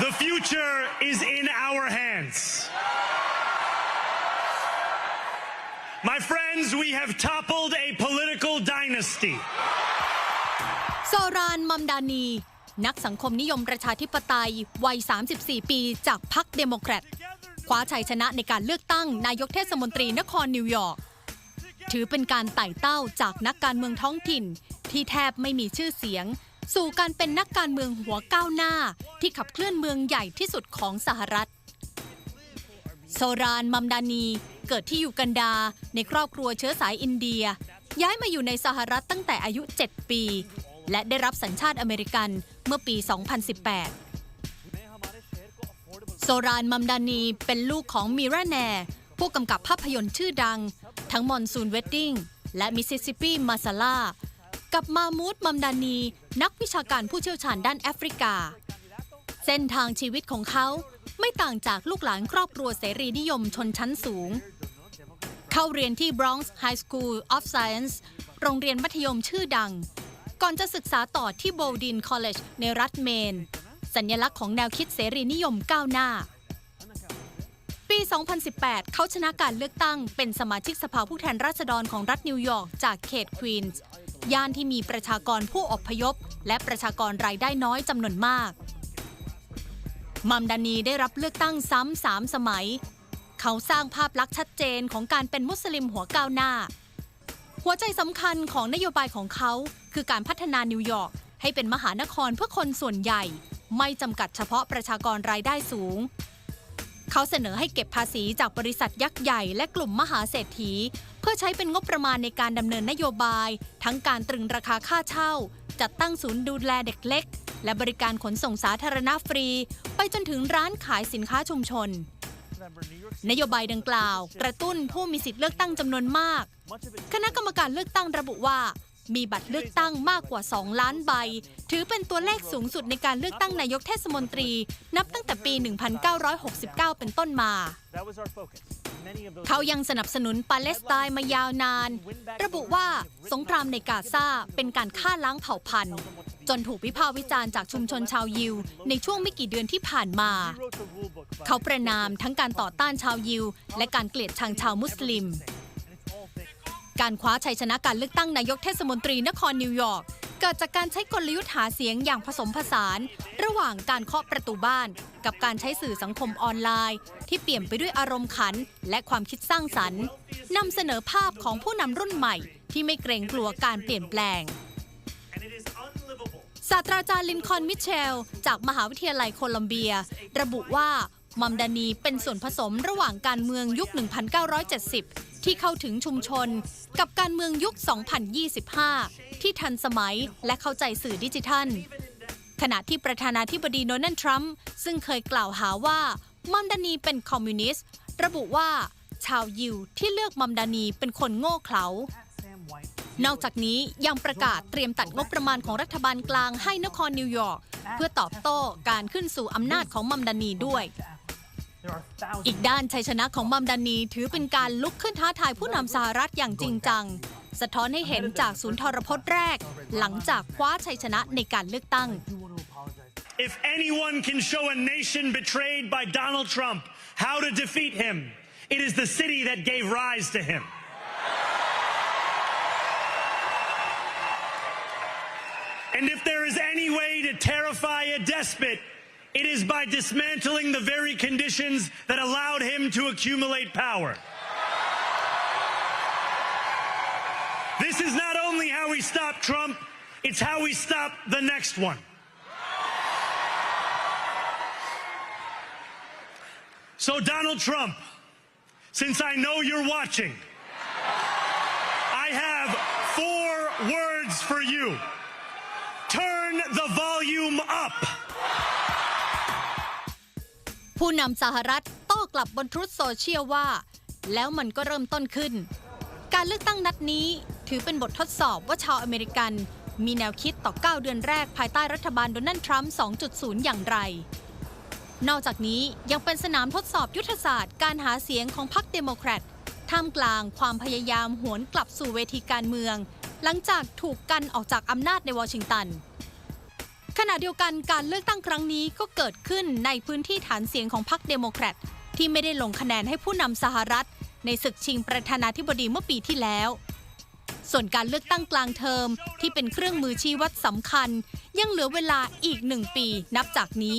The future is in our hands. My friends, we have toppled a political dynasty. โซรานมัมดานี นักสังคมนิยมประชาธิปไตย วัย 34 ปีจากพรรคเดโมแครตคว้าชัยชนะในการเลือกตั้งนายกเทศมนตรีนครนิวยอร์ก ถือเป็นการไต่เต้าจากนักการเมืองท้องถิ่นที่แทบไม่มีชื่อเสียง สู่การเป็นนักการเมืองหัวก้าวหน้า ที่ขับเคลื่อนเมืองใหญ่ที่สุดของสหรัฐ โซรานมัมดานี เกิดที่ยูกันดา ในครอบครัวเชื้อสายอินเดีย ย้ายมาอยู่ในสหรัฐตั้งแต่อายุ 7 ปี และได้รับสัญชาติอเมริกันเมื่อปี 2018 โซรานมัมดานีเป็นลูกของมิราแนผู้กำกับภาพยนตร์ชื่อดัง ทั้งมอนซูนเวดดิ้งและมิสซิสซิปปีมาซาลา กับมามูดมัมดานี นักวิชาการผู้เชี่ยวชาญด้านแอฟริกา เส้นทางชีวิตของเขาไม่ต่างจากลูกหลานครอบครัวเสรีนิยมชนชั้นสูง เข้าเรียนที่ Bronx High School of Science โรงเรียนมัธยมชื่อดัง ก่อนจะศึกษาต่อที่ Bowdoin College ในรัฐเมน สัญลักษณ์ของแนวคิดเสรีนิยมก้าวหน้า ปี 2018 เขาชนะการเลือกตั้งเป็นสมาชิกสภาผู้แทนราษฎรของรัฐนิวยอร์กจากเขตควีนส์ ย่านที่มีประชากรผู้อพยพ และประชากรรายได้น้อยจำนวนมาก มัมดานีได้รับเลือกตั้งซ้ำสามสมัย เขาสร้างภาพลักษณ์ชัดเจนของการเป็นมุสลิมหัวก้าวหน้า หัวใจสำคัญของนโยบายของเขาคือการพัฒนานิวยอร์กให้เป็นมหานครเพื่อคนส่วนใหญ่ ไม่จำกัดเฉพาะประชากรรายได้สูง เขาเสนอให้เก็บภาษีจากบริษัทยักษ์ใหญ่และกลุ่มมหาเศรษฐี เพื่อใช้เป็นงบประมาณในการดำเนินนโยบาย ทั้งการตรึงราคาค่าเช่า จัดตั้งศูนย์ดูแลเด็กเล็ก และบริการขนส่งสาธารณะฟรี ไปจนถึงร้านขายสินค้าชุมชน นโยบายดังกล่าว กระตุ้นผู้มีสิทธิ์เลือกตั้งจำนวนมาก คณะกรรมการเลือกตั้งระบุว่ามีบัตรเลือกตั้งมากกว่า 2 ล้านใบ ถือเป็นตัวเลขสูงสุดในการเลือกตั้งนายกเทศมนตรี นับตั้งแต่ปี 1969 เป็นต้นมา เขายังสนับสนุนปาเลสไตน์มายาวนาน ระบุว่าสงครามในกาซาเป็นการฆ่าล้างเผ่าพันธุ์ จนถูกวิพากษ์วิจารณ์จากชุมชนชาวยิว ในช่วงไม่กี่เดือนที่ผ่านมา เขาประนามทั้งการต่อต้านชาวยิว และการเกลียดชังชาวมุสลิม การคว้าชัยชนะการเลือกตั้งนายกเทศมนตรีนครนิวยอร์กเกิดจากการใช้กลยุทธ์หาเสียงอย่างผสมผสาน ระหว่างการเคาะประตูบ้าน กับการใช้สื่อสังคมออนไลน์ ที่เปลี่ยมไปด้วยอารมณ์ขัน และความคิดสร้างสรรค์นำเสนอภาพของผู้นำรุ่นใหม่ ที่ไม่เกรงกลัวการเปลี่ยนแปลงศาสตราจารย์ลินคอนมิเชล จากมหาวิทยาลัยโคลัมเบีย ระบุว่ามัมดานีเป็นส่วนผสมระหว่างการเมืองยุค 1970 ที่เข้าถึงชุมชน กับการเมืองยุค 2025 ที่ทันสมัยและเข้าใจสื่อดิจิทัล ขณะที่ประธานาธิบดีโดนัลด์ทรัมป์ซึ่งเคยกล่าวหาว่ามัมดานีเป็นคอมมิวนิสต์ ระบุว่าชาวยิวที่เลือกมัมดานีเป็นคนโง่เขลานอกจากนี้ยังประกาศเตรียมตัดงบประมาณของรัฐบาลกลางให้นครนิวยอร์กเพื่อตอบโต้การขึ้นสู่อำนาจของมัมดานีด้วย อีกด้านชัยชนะของมัมดานีถือเป็นการลุกขึ้นท้าทายผู้นำสหรัฐอย่างจริงจัง สะท้อนให้เห็นจากศูนย์ทรพจน์แรก หลังจากคว้าชัยชนะในการเลือกตั้ง If anyone can show a nation betrayed by Donald Trump how to defeat him, it is the city that gave rise to him. And if there is any way to terrify a despot, it is by dismantling the very conditions that allowed him to accumulate power. This is not only how we stop Trump, it's how we stop the next one. So, Donald Trump, since I know you're watching, I have four words for you. Turn the volume up. ผู้นำสหรัฐโต้กลับบนทรุตโซเชียลว่า แล้วมันก็เริ่มต้นขึ้น การเลือกตั้งนัดนี้ ถือเป็นบททดสอบว่าชาวอเมริกัน มีแนวคิดต่อ 9 เดือนแรกภายใต้รัฐบาลโดนัลด์ทรัมป์ 2.0 อย่างไร นอกจากนี้ยังเป็นสนามทดสอบยุทธศาสตร์การหาเสียงของพรรคเดโมแครตท่ามกลางความพยายามหวนกลับสู่เวทีการเมือง หลังจากถูกกันออกจากอำนาจในวอชิงตันขณะเดียวกันการเลือกตั้งครั้งนี้ก็เกิดขึ้นในพื้นที่ฐานเสียงของพรรคเดโมแครตที่ไม่ได้ลงคะแนนให้ผู้นำสหรัฐ ในศึกชิงประธานาธิบดีเมื่อปีที่แล้ว ส่วนการเลือกตั้งกลางเทอมที่เป็นเครื่องมือชี้วัดสำคัญ ยังเหลือเวลาอีกหนึ่งปีนับจากนี้